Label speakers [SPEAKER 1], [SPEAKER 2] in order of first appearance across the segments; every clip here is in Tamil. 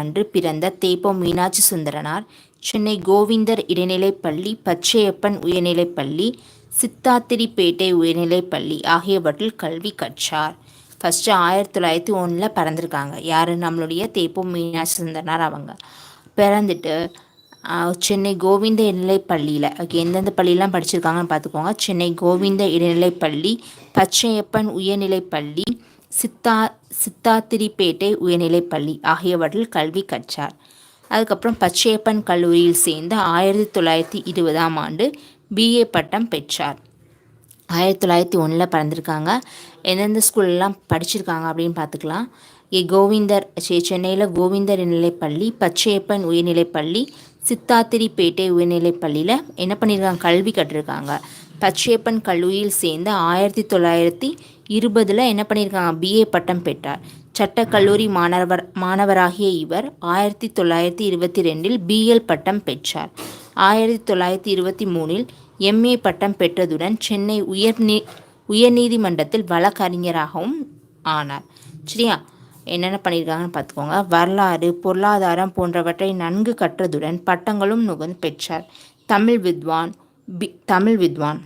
[SPEAKER 1] அன்று பிறந்த தேப்போ மீனாட்சி சுந்தரனார் சென்னை கோவிந்தர் இடைநிலைப்பள்ளி பச்சையப்பன் உயர்நிலைப்பள்ளி சித்தாத்திரிப்பேட்டை உயர்நிலைப்பள்ளி ஆகியவற்றில் கல்வி கற்றார். ஃபஸ்ட்டு ஆயிரத்தி தொள்ளாயிரத்தி ஒன்றில் பிறந்திருக்காங்க. யார்? நம்மளுடைய தேப்போ மீனாட்சி சுந்தரனார் அவங்க. பிறந்துட்டு சென்னை கோவிந்த இடைநிலைப்பள்ளியில் ஓகே எந்தெந்த பள்ளியெலாம் படிச்சிருக்காங்கன்னு பார்த்துக்கோங்க. சென்னை கோவிந்த இடைநிலைப்பள்ளி பச்சையப்பன் உயர்நிலைப்பள்ளி சித்தா சித்தாத்திரிப்பேட்டை உயர்நிலைப்பள்ளி ஆகியவற்றில் கல்வி கற்றார். அதுக்கப்புறம் பச்சையப்பன் கல்லூரியில் சேர்ந்து ஆயிரத்தி தொள்ளாயிரத்தி இருபதாம் ஆண்டு பிஏ பட்டம் பெற்றார். ஆயிரத்தி தொள்ளாயிரத்தி ஒன்றில் பிறந்திருக்காங்க. எந்தெந்த ஸ்கூல்லாம் படிச்சிருக்காங்க அப்படின்னு பார்த்துக்கலாம். ஏ. கோவிந்தர் சென்னையில் கோவிந்தர் நிலைப்பள்ளி பச்சையப்பன் உயர்நிலைப்பள்ளி சித்தாத்திரிப்பேட்டை உயர்நிலைப்பள்ளியில் என்ன பண்ணியிருக்காங்க கல்வி கட்டிருக்காங்க பச்சையப்பன் கல்லூரியில் சேர்ந்து ஆயிரத்தி தொள்ளாயிரத்தி இருபதில் என்ன பண்ணியிருக்காங்க பிஏ பட்டம் பெற்றார். சட்டக்கல்லூரி மாணவர் மாணவராகிய இவர் ஆயிரத்தி தொள்ளாயிரத்தி இருபத்தி ரெண்டில் பிஎல் பட்டம் பெற்றார். ஆயிரத்தி தொள்ளாயிரத்தி இருபத்தி மூணில் எம்ஏ பட்டம் பெற்றதுடன் சென்னை உயர்நீ உயர்நீதிமன்றத்தில் வழக்கறிஞராகவும் ஆனார். சரியா? என்னென்ன பண்ணியிருக்காங்கன்னு பார்த்துக்கோங்க. வரலாறு பொருளாதாரம் போன்றவற்றை நன்கு கற்றதுடன் பட்டங்களும் நுகர்ந்து பெற்றார். தமிழ் வித்வான் பி தமிழ் வித்வான்.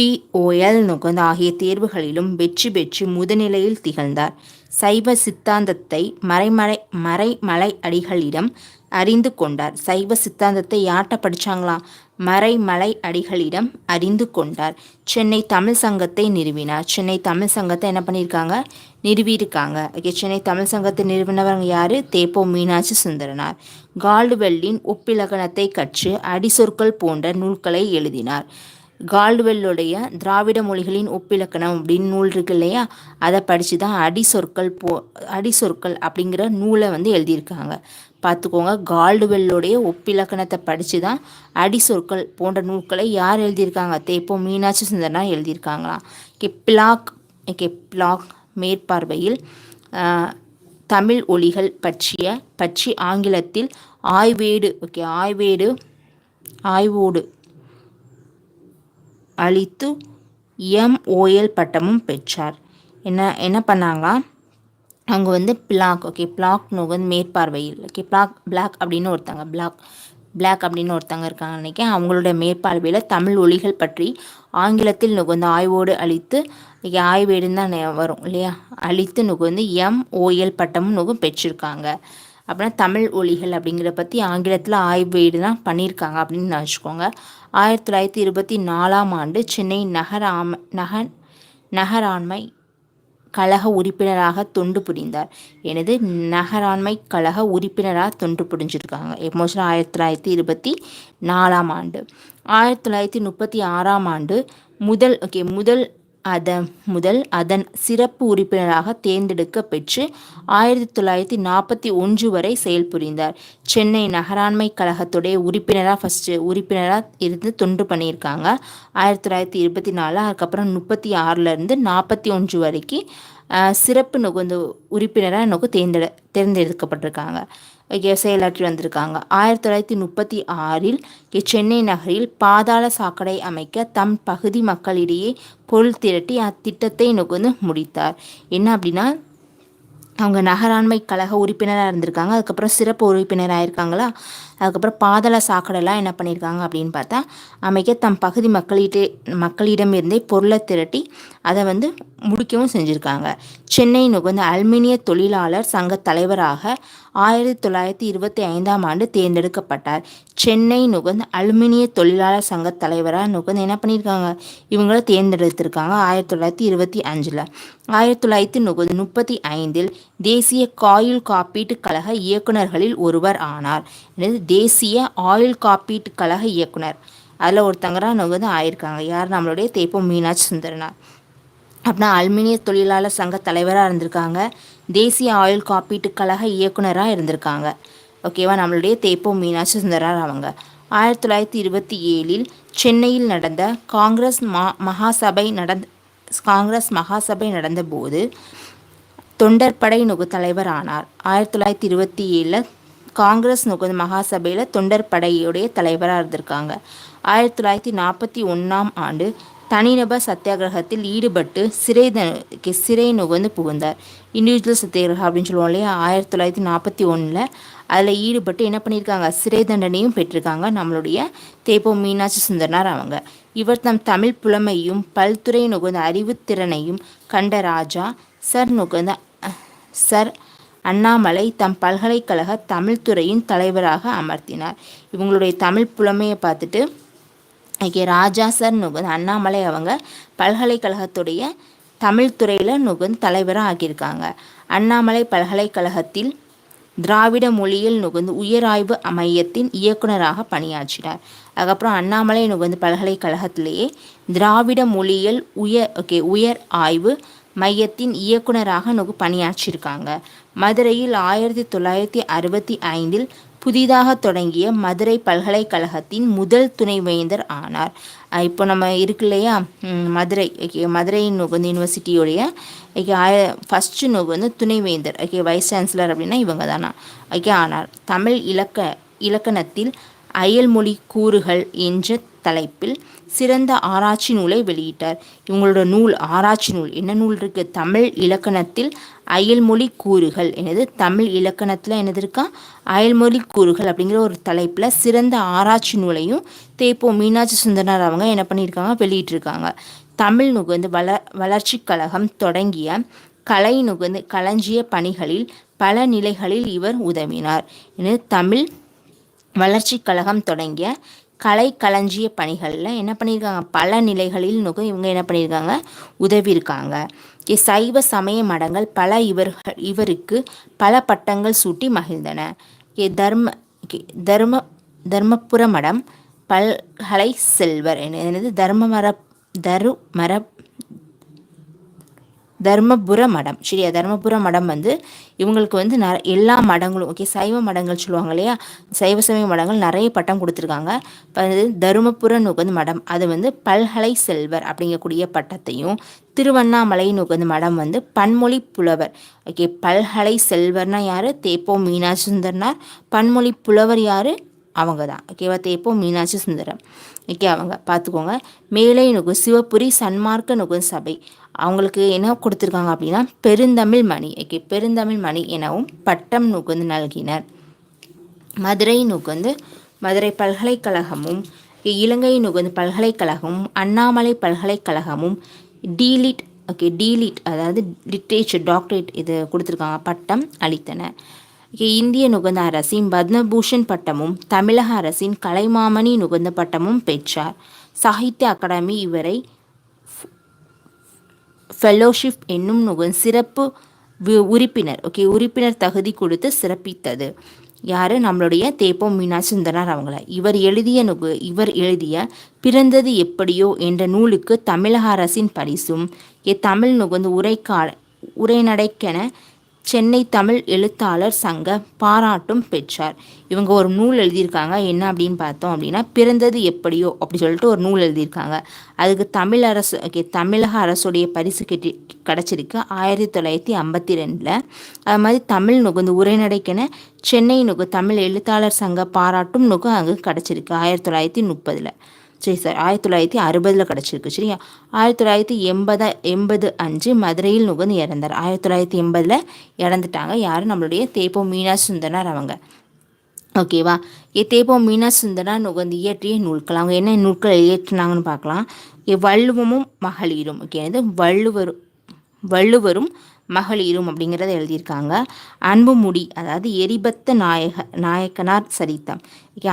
[SPEAKER 1] பிஓஎல் நுகர்ந்து ஆகிய தேர்வுகளிலும் வெற்றி பெற்று முதுநிலையில் திகழ்ந்தார். சைவ சித்தாந்தத்தை மறைமலை மறைமலை அடிகளிடம் அறிந்து கொண்டார். சைவ சித்தாந்தத்தை யார்கிட்ட படிச்சாங்களா? மறைமலை அடிகளிடம் அறிந்து கொண்டார். சென்னை தமிழ் சங்கத்தை நிறுவினார். சென்னை தமிழ் சங்கத்தை என்ன பண்ணியிருக்காங்க? நிறுவியிருக்காங்க. ஓகே சென்னை தமிழ் சங்கத்தை நிறுவினவங்க யார்? தேப்போ மீனாட்சி சுந்தரனார். கால்டுவெல்லின் ஒப்பிலகணத்தை கற்று அடிசொற்கள் போன்ற நூல்களை எழுதினார். கால்டுவெல்லுடைய திராவிட மொழிகளின் ஒப்பிலக்கணம் அப்படின்னு நூல் இருக்கு இல்லையா? அதை படித்து தான் அடி சொற்கள் போ அடிசொற்கள் அப்படிங்கிற நூலை வந்து எழுதியிருக்காங்க. பார்த்துக்கோங்க கால்டுவெல்லுடைய ஒப்பிலக்கணத்தை படித்து தான் அடி சொற்கள் போன்ற நூல்களை யார் எழுதியிருக்காங்க? தேப்போ மீனாட்சி சுந்தரனா எழுதியிருக்காங்களாம் கெப்லாக் கெப்லாக் மேற்பார்வையில் தமிழ் ஒலிகள் பற்றிய பற்றி ஆங்கிலத்தில் ஆய்வேடு ஓகே ஆய்வேடு ஆய்வோடு அளித்து எம்ஓஎல் பட்டமும் பெற்றார். என்ன என்ன பண்ணாங்களா அவங்க வந்து பிளாக் ஓகே பிளாக் வந்து மேற்பார்வையில் ஓகே பிளாக் பிளாக் அப்படின்னு ஒருத்தங்க பிளாக் பிளாக் அப்படின்னு ஒருத்தங்க இருக்காங்க நினைக்கிறேன். அவங்களோட மேற்பார்வையில் தமிழ் ஒளிகள் பற்றி ஆங்கிலத்தில் நுகர்ந்து ஆய்வோடு அழித்து ஆய்வேடுன்னு தான் வரும் இல்லையா? அழித்து நுகர்ந்து எம்ஓஎல் பட்டமும் நுகும் பெற்றிருக்காங்க. அப்படின்னா தமிழ் ஒலிகள் அப்படிங்கிற பற்றி ஆங்கிலத்தில் ஆய்வீடு தான் பண்ணியிருக்காங்க அப்படின்னு நினச்சிக்கோங்க. ஆயிரத்தி தொள்ளாயிரத்தி இருபத்தி நாலாம் ஆண்டு சென்னை நகராம நக நகராண்மை கழக உறுப்பினராக தொண்டு புரிந்தார். எனது நகராண்மை கழக உறுப்பினராக தொண்டு புரிஞ்சிருக்காங்க. எமோஷன் ஆயிரத்தி தொள்ளாயிரத்தி இருபத்தி நாலாம் ஆண்டு. ஆயிரத்தி தொள்ளாயிரத்தி முப்பத்தி ஆறாம் ஆண்டு முதல் ஓகே முதல் அதன் முதல் அதன் சிறப்பு உறுப்பினராக தேர்ந்தெடுக்க பெற்று ஆயிரத்தி தொள்ளாயிரத்தி நாற்பத்தி ஒன்று வரை செயல்புரிந்தார் சென்னை நகராண்மை கழகத்துடைய உறுப்பினராக ஃபஸ்ட்டு உறுப்பினராக இருந்து தொண்டு பண்ணியிருக்காங்க. ஆயிரத்தி தொள்ளாயிரத்தி இருபத்தி நாலு அதுக்கப்புறம் முப்பத்தி ஆறிலேருந்து நாற்பத்தி ஒன்று வரைக்கும் சிறப்பு நுகர்ந்து உறுப்பினராக நோக்கு தேர்ந்தெடு தேர்ந்தெடுக்கப்பட்டிருக்காங்க. செயலாற்றி வந்திருக்காங்க. ஆயிரத்தி தொள்ளாயிரத்தி முப்பத்தி ஆறில் சென்னை நகரில் பாதாள சாக்கடை அமைக்க தம் பகுதி மக்களிடையே பொருள் திரட்டி அத்திட்டத்தை நுகர்ந்து முடித்தார். என்ன அப்படின்னா அவங்க நகராண்மை கழக உறுப்பினராக இருந்திருக்காங்க. அதுக்கப்புறம் சிறப்பு உறுப்பினராக இருக்காங்களா அதுக்கப்புறம் பாதள சாக்கடைலாம் என்ன பண்ணியிருக்காங்க அப்படின்னு பார்த்தா அமைக்க தம் பகுதி மக்களிடே மக்களிடமிருந்தே பொருளை திரட்டி அதை வந்து முடிக்கவும் செஞ்சுருக்காங்க. சென்னை நுகர்ந்த அலுமினிய தொழிலாளர் சங்க தலைவராக ஆயிரத்தி தொள்ளாயிரத்தி இருபத்தி ஐந்தாம் ஆண்டு தேர்ந்தெடுக்கப்பட்டார். சென்னை நுகர்ந்த அலுமினிய தொழிலாளர் சங்க தலைவராக நுகர்ந்து என்ன பண்ணியிருக்காங்க? இவங்களை தேர்ந்தெடுத்திருக்காங்க ஆயிரத்தி தொள்ளாயிரத்தி இருபத்தி அஞ்சில். ஆயிரத்தி தொள்ளாயிரத்தி நுகர்ந்து முப்பத்தி ஐந்தில் தேசிய காயுள் காப்பீட்டு கழக இயக்குநர்களில் ஒருவர் ஆனார். தேசிய ஆயுள் காப்பீட்டு கழக இயக்குனர். அதில் ஒருத்தங்கராக வந்து ஆயிருக்காங்க. யார்? நம்மளுடைய தேப்பம் மீனாட்சி சுந்தரனார் அப்படின்னா அலுமினிய தொழிலாளர் சங்க தலைவராக இருந்திருக்காங்க. தேசிய ஆயுள் காப்பீட்டு கழக இயக்குனராக இருந்திருக்காங்க. ஓகேவா நம்மளுடைய தேப்பம் மீனாட்சி சுந்தரார் அவங்க. ஆயிரத்தி தொள்ளாயிரத்தி இருபத்தி ஏழில் சென்னையில் நடந்த காங்கிரஸ் மா மகாசபை நடந்த காங்கிரஸ் மகாசபை நடந்தபோது தொண்டர்படை நுகு தலைவர் ஆனார். ஆயிரத்தி தொள்ளாயிரத்தி இருபத்தி ஏழில் காங்கிரஸ் நுகர்ந்த மகாசபையில் தொண்டர் படையுடைய தலைவராக இருந்திருக்காங்க. ஆயிரத்தி தொள்ளாயிரத்தி நாற்பத்தி ஒன்றாம் ஆண்டு தனிநபர் சத்தியாகிரகத்தில் ஈடுபட்டு சிறை தனக்கு சிறை நுகர்ந்து புகுந்தார். இண்டிவிஜுவல் சத்தியாகிரகம் அப்படின்னு சொல்லுவோம் இல்லையா? ஆயிரத்தி தொள்ளாயிரத்தி நாற்பத்தி ஒன்றில் அதில் ஈடுபட்டு என்ன பண்ணியிருக்காங்க? சிறை தண்டனையும் பெற்றிருக்காங்க. நம்மளுடைய தேப்போ மீனாட்சி சுந்தரனார் அவங்க. இவர் தம் தமிழ் புலமையும் பல்துறை நுகர்ந்த அறிவுத்திறனையும் கண்ட ராஜா சர் நுகர்ந்த சர் அண்ணாமலை தம் பல்கலைக்கழக தமிழ்துறையின் தலைவராக அமர்த்தினார். இவங்களுடைய தமிழ் புலமையை பார்த்துட்டு ஓகே ராஜா சார் நுகந்த் அண்ணாமலை அவங்க பல்கலைக்கழகத்துடைய தமிழ் துறையில் நுகந்து தலைவராக ஆக்கியிருக்காங்க அண்ணாமலை பல்கலைக்கழகத்தில் திராவிட மொழியில் நுகர்ந்து உயராய்வு மையத்தின் இயக்குநராக பணியாற்றினார். அதுக்கப்புறம் அண்ணாமலை நுகர்ந்து பல்கலைக்கழகத்திலேயே திராவிட மொழியில் உயர் ஓகே உயர் ஆய்வு மையத்தின் இயக்குநராக நுகு பணியாற்றியிருக்காங்க. மதுரையில் ஆயிரத்தி தொள்ளாயிரத்தி அறுபத்தி ஐந்தில் புதிதாக தொடங்கிய மதுரை பல்கலைக்கழகத்தின் முதல் துணைவேந்தர் ஆனார். இப்போ நம்ம இருக்கு இல்லையா? மதுரை ஓகே மதுரை நுகர்ந்து யூனிவர்சிட்டியோடைய ஓகே ஆய ஃபஸ்ட்டு நுகர்ந்து துணைவேந்தர் ஓகே வைஸ் சான்சலர் அப்படின்னா இவங்க தானா? ஓகே ஆனார். தமிழ் இலக்க இலக்கணத்தில் அயல்மொழி கூறுகள் என்ற தலைப்பில் சிறந்த ஆராய்ச்சி நூலை வெளியிட்டார். இவங்களோட நூல் ஆராய்ச்சி நூல் என்ன நூல் இருக்குது தமிழ் இலக்கணத்தில் அயல்மொழி கூறுகள். எனது தமிழ் இலக்கணத்தில் என்னது இருக்கா? அயல்மொழி கூறுகள் அப்படிங்கிற ஒரு தலைப்பில் சிறந்த ஆராய்ச்சி நூலையும் தேப்போ மீனாட்சி சுந்தரனார் அவங்க என்ன பண்ணியிருக்காங்க? வெளியிட்டிருக்காங்க. தமிழ் நுகர்ந்து வள வளர்ச்சி கழகம் தொடங்கிய கலை நுகர்ந்து களஞ்சிய பணிகளில் பல நிலைகளில் இவர் உதவினார். என தமிழ் வளர்ச்சி கழகம் தொடங்கிய கலை களஞ்சிய பணிகளில் என்ன பண்ணியிருக்காங்க பல நிலைகளில் நுகம் இவங்க என்ன பண்ணியிருக்காங்க உதவியிருக்காங்க. சைவ சமய மடங்கள் பல இவர்கள் இவருக்கு பல பட்டங்கள் சூட்டி மகிழ்ந்தன. தர்ம தர்ம தர்மபுர மடம் பல்கலை செல்வர் என்னது? தர்மமர தரு மர தர்மபுர மடம். சரியா? தர்மபுர மடம் வந்து இவங்களுக்கு வந்து ந எல்லா மடங்களும் ஓகே சைவ மடங்கள் சொல்லுவாங்க இல்லையா? சைவ சமய மடங்கள் நிறைய பட்டம் கொடுத்துருக்காங்க. வந்து தருமபுர நுகந்து மடம். அது வந்து பல்கலை செல்வர் அப்படிங்கக்கூடிய பட்டத்தையும் திருவண்ணாமலை நுகந்து மடம் வந்து பன்மொழி புலவர். ஓகே பல்கலை செல்வர்னா யார்? தேப்போ மீனாட்சி சுந்தர்னார் பன்மொழி புலவர் யார்? அவங்க தான் ஓகேவா தேப்போ மீனாட்சி சுந்தரம். ஓகே அவங்க பார்த்துக்கோங்க. மேலை நுகு சிவபுரி சன்மார்க்க நுகு சபை. அவங்களுக்கு என்ன கொடுத்துருக்காங்க அப்படின்னா பெருந்தமிழ் மணி. ஓகே பெருந்தமிழ் மணி எனவும் பட்டம் நுகுந்து நல்கினர். மதுரை நுகந்து மதுரை பல்கலைக்கழகமும் இலங்கை நுகந்து பல்கலைக்கழகமும் அண்ணாமலை பல்கலைக்கழகமும் D Litt okay D Litt அதாவது லிட்ரேச்சர் டாக்டரேட் இது கொடுத்துருக்காங்க. பட்டம் அளித்தனர். இந்திய நுகர்ந்த அரசின் பத்மபூஷன் பட்டமும் தமிழக அரசின் கலைமாமணி நுகர்ந்த பட்டமும் பெற்றார். சாகித்ய அகாடமி இவரை ஃபெல்லோஷிப் என்னும் நுகர் சிறப்பு உறுப்பினர் ஓகே உறுப்பினர் தகுதி கொடுத்து சிறப்பித்தது. யார்? நம்மளுடைய தேப்போம் மீனாட்சி சுந்தரனார் அவங்கள. இவர் எழுதிய நுகு இவர் எழுதிய பிறந்தது எப்படியோ என்ற நூலுக்கு தமிழக அரசின் பரிசும் எ தமிழ் நுகர்ந்து உரைக்கால உரைநடைக்கென சென்னை தமிழ் எழுத்தாளர் சங்க பாராட்டும் பெற்றார். இவங்க ஒரு நூல் எழுதியிருக்காங்க. என்ன அப்படின்னு பார்த்தோம் அப்படின்னா பிறந்தது எப்படியோ அப்படி சொல்லிட்டு ஒரு நூல் எழுதியிருக்காங்க. அதுக்கு தமிழ் அரசு ஓகே தமிழக அரசுடைய பரிசு கெட்டி கிடச்சிருக்கு. ஆயிரத்தி தொள்ளாயிரத்தி ஐம்பத்தி ரெண்டில். அது மாதிரி தமிழ் நுகு உரைநடைக்கென சென்னை நுகு தமிழ் எழுத்தாளர் சங்க பாராட்டும் நுகு அங்கே கிடச்சிருக்கு. ஆயிரத்தி தொள்ளாயிரத்தி முப்பதில். சரி சார். ஆயிரத்தி தொள்ளாயிரத்தி அறுபதில் கிடச்சிருக்கு. சரியா? ஆயிரத்தி தொள்ளாயிரத்தி எண்பதா எண்பது அஞ்சு மதுரையில் நுகர்ந்து இறந்தார். ஆயிரத்தி தொள்ளாயிரத்தி எண்பதில் இறந்துட்டாங்க. யார்? நம்மளுடைய தேப்போ மீனா சுந்தரனார் அவங்க. ஓகேவா ஏ தேப்போ மீனா சுந்தரனார் நுகர்ந்து இயற்றிய நூல்கள். அவங்க என்ன நூல்கள் இயற்றினாங்கன்னு பார்க்கலாம். வள்ளுவமும் மகளிரும். ஓகே அது வள்ளுவரும் வள்ளுவரும் மகளிரும் அப்படிங்கிறத எழுதியிருக்காங்க. அன்புமுடி அதாவது எரிபத்த நாயக நாயக்கனார் சரித்தம்.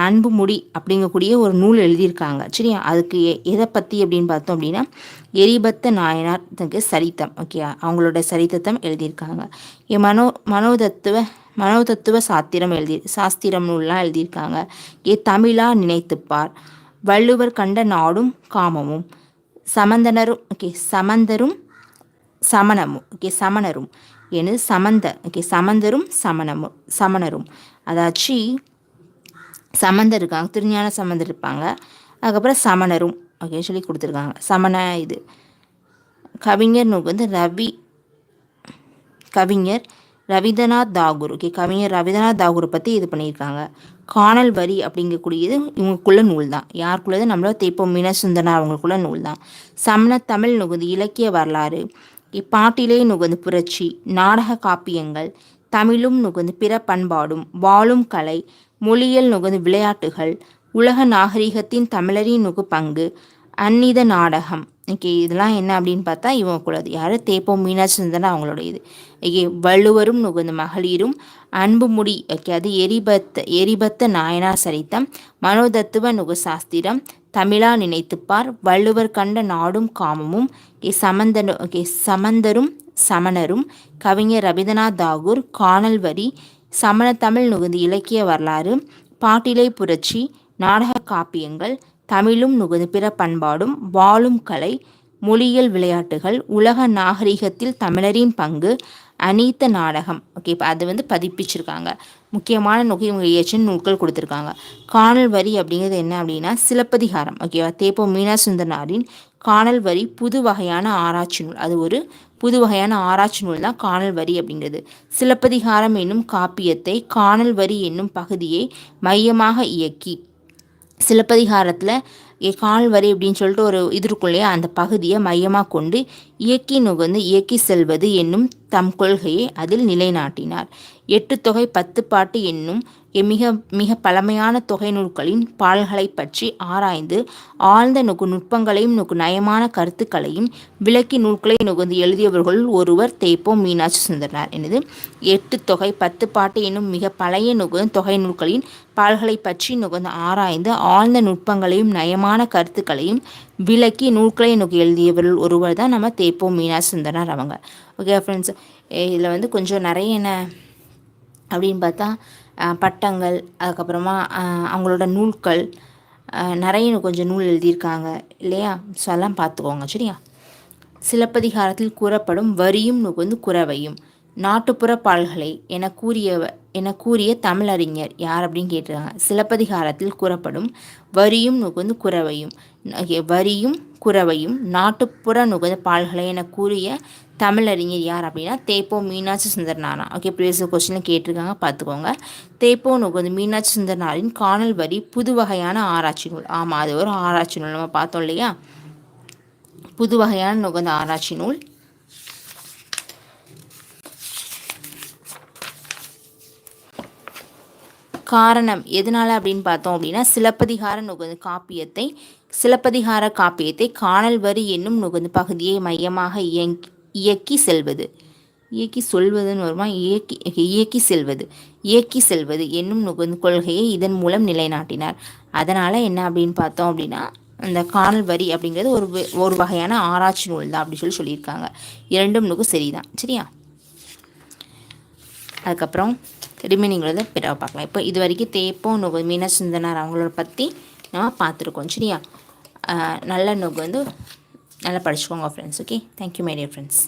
[SPEAKER 1] அன்புமுடி அப்படிங்கக்கூடிய ஒரு நூல் எழுதியிருக்காங்க. சரியா? அதுக்கு எதை பற்றி அப்படின்னு பார்த்தோம் அப்படின்னா எரிபத்த நாயனார் சரித்தம். ஓகே அவங்களோட சரித்தத்தம் எழுதியிருக்காங்க. மனோ மனோதத்துவ மனோதத்துவ சாத்திரம் எழுதி சாஸ்திரம் நூல்லாம் எழுதியிருக்காங்க. ஏ தமிழா நினைத்துப்பார். வள்ளுவர் கண்ட நாடும் காமமும். சமந்தனரும் ஓகே சமந்தரும் சமணமும் ஓகே சமணரும். என சமந்த. ஓகே சமந்தரும் சமணமும் சமணரும். அதாச்சு சமந்தர் இருக்காங்க திருஞான சமந்தர் இருப்பாங்க. அதுக்கப்புறம் சமணரும். ஓகே சொல்லி கொடுத்துருக்காங்க. சமண இது. கவிஞர் நோக்கு வந்து ரவி கவிஞர் ரவீந்திரநாத் தாகூர். ஓகே கவிஞர் ரவீந்திரநாத் தாகூரை பற்றி இது பண்ணியிருக்காங்க. காணல் வரி அப்படிங்கக்கூடியது இவங்களுக்குள்ள நூல் தான். யாருக்குள்ளது? நம்மளோட தேப்பம் மீனசுந்தனா அவங்களுக்குள்ள நூல் தான். சமண தமிழ் நுகுந்து இலக்கிய வரலாறு. இப்பாட்டிலே நுகர்ந்து புரட்சி நாடக காப்பியங்கள் தமிழும் நுகர்ந்து பிற பண்பாடும் வாழும் கலை மொழியல் நுகர்ந்து விளையாட்டுகள் உலக நாகரிகத்தின் தமிழரின் நுகு பங்கு அந்நித நாடகம். ஓகே இதெல்லாம் என்ன அப்படின்னு பார்த்தா இவங்க கூடாது யார்? தேப்போம் மீனாட்சி சுந்தரன் அவங்களோட இது ஓகே வள்ளுவரும் நுகர்ந்த மகளிரும் அன்பு முடி ஓகே அது எரிபத்த எரிபத்த நாயனா சரித்தம் மனோதத்துவ நுக சாஸ்திரம் தமிழா நினைத்துப்பார். வள்ளுவர் கண்ட நாடும் காமமும் ஓகே சமந்தன கே சமந்தரும் சமணரும் கவிஞர் ரவீந்திரநாத் தாகூர் காணல் வரி சமண தமிழ் நுகர்ந்து இலக்கிய வரலாறு பாட்டிலை புரட்சி நாடக காப்பியங்கள் தமிழும் நுகர்ந்து பிற பண்பாடும் வாழும் கலை மொழியியல் விளையாட்டுகள் உலக நாகரிகத்தில் தமிழரின் பங்கு அனைத்து நாடகம். ஓகே இப்போ அது வந்து பதிப்பிச்சிருக்காங்க. முக்கியமான நோக்கி இவங்க நூல்கள் கொடுத்துருக்காங்க. காணல் வரி அப்படிங்கிறது என்ன அப்படின்னா சிலப்பதிகாரம். ஓகேவா தேப்போ மீனா சுந்தரனாரின் காணல் வரி புது வகையான ஆராய்ச்சி நூல். அது ஒரு புது வகையான ஆராய்ச்சி நூல் தான் காணல் வரி அப்படிங்கிறது. சிலப்பதிகாரம் என்னும் காப்பியத்தை காணல் வரி என்னும் பகுதியை மையமாக இயக்கி சிலப்பதிகாரத்தில் கால் வரி அப்படின்னு சொல்லிட்டு ஒரு இதற்குள்ளேயே அந்த பகுதியை மையமாக கொண்டு இயக்கி நுகர்ந்து இயக்கி செல்வது என்னும் தம் கொள்கையை அதில் நிலைநாட்டினார். எட்டு தொகை பத்து பாட்டு என்னும் மிக மிக பழமையான தொகை நூல்களின் பாடல்களை பற்றி ஆராய்ந்து ஆழ்ந்த நுகு நுட்பங்களையும் நுகு நயமான கருத்துக்களையும் விளக்கி நூல்களை நுகர்ந்து எழுதியவர்கள் ஒருவர் தேப்போ மீனாட்சி சுந்தரனார். எனது எட்டு தொகை பத்து பாட்டு என்னும் மிக பழைய நுகு தொகை நூல்களின் பாடல்களை பற்றி நுகர்ந்து ஆராய்ந்து ஆழ்ந்த நுட்பங்களையும் நயமான கருத்துக்களையும் விளக்கி நூல்களை நுகு எழுதியவர்கள் ஒருவர் தான் நம்ம தேப்போ மீனாட்சி சுந்தரனார் அவங்க. ஓகே ஃப்ரெண்ட்ஸ் இதில் வந்து கொஞ்சம் நிறைய என்ன அப்படின்னு பார்த்தா பட்டங்கள் அதுக்கப்புறமா அவங்களோட நூல்கள் நிறைய கொஞ்சம் நூல் எழுதியிருக்காங்க இல்லையா? ஸோ எல்லாம் பார்த்துக்கோங்க சரியா? சிலப்பதிகாரத்தில் கூறப்படும் வரியும் நுகர்ந்து குறவையும். நாட்டுப்புற பால்களை என கூறிய என கூறிய தமிழறிஞர் யார் அப்படின்னு கேட்டிருக்காங்க. சிலப்பதிகாரத்தில் கூறப்படும் வரியும் நுகர்ந்து குறவையும். வரியும் குறவையும் நாட்டுப்புற நுகர்ந்த பால்களை என கூறிய தமிழறிஞர் யார் அப்படின்னா தேப்போ மீனாட்சி சுந்தரனாரா ஓகே ப்ரீவியஸ் கொஸ்டினில் கேட்டிருக்காங்க பார்த்துக்கோங்க. தேப்போ நுகர்ந்து மீனாட்சி சுந்தரனாரின் காணல் வரி புது வகையான ஆராய்ச்சி நூல். ஆமாம் அது ஒரு ஆராய்ச்சி நூல் நம்ம பார்த்தோம் இல்லையா? புது வகையான நுகர்ந்த ஆராய்ச்சி நூல். காரணம் எதனால் அப்படின்னு பார்த்தோம் அப்படின்னா சிலப்பதிகார நுகர்ந்து காப்பியத்தை சிலப்பதிகார காப்பியத்தை காணல் வரி என்னும் நுகர்ந்து பகுதியை மையமாக இயங்கி இயக்கி செல்வது. இயக்கி சொல்வதுன்னு வருமா? இயக்கி இயக்கி செல்வது. இயக்கி செல்வது என்னும் நுகர்ந்து கொள்கையை இதன் மூலம் நிலைநாட்டினார். அதனால் என்ன அப்படின்னு பார்த்தோம் அப்படின்னா இந்த காணல் வரி அப்படிங்கிறது ஒரு ஒரு வகையான ஆராய்ச்சி நூல் தான் அப்படின்னு சொல்லி சொல்லியிருக்காங்க. இரண்டும் நுகு சரிதான். சரியா? அதுக்கப்புறம் ரிமைனிங் வந்து பிறகு பார்க்கலாம். இப்போ இது வரைக்கும் தேப்பம் நுகு மீனாட்சி சுந்தனார் அவங்களோட பற்றி நம்ம பார்த்துருக்கோம். சரியா? நல்ல நுகு வந்து நல்லா படிச்சுக்கோங்க friends okay thank you my dear friends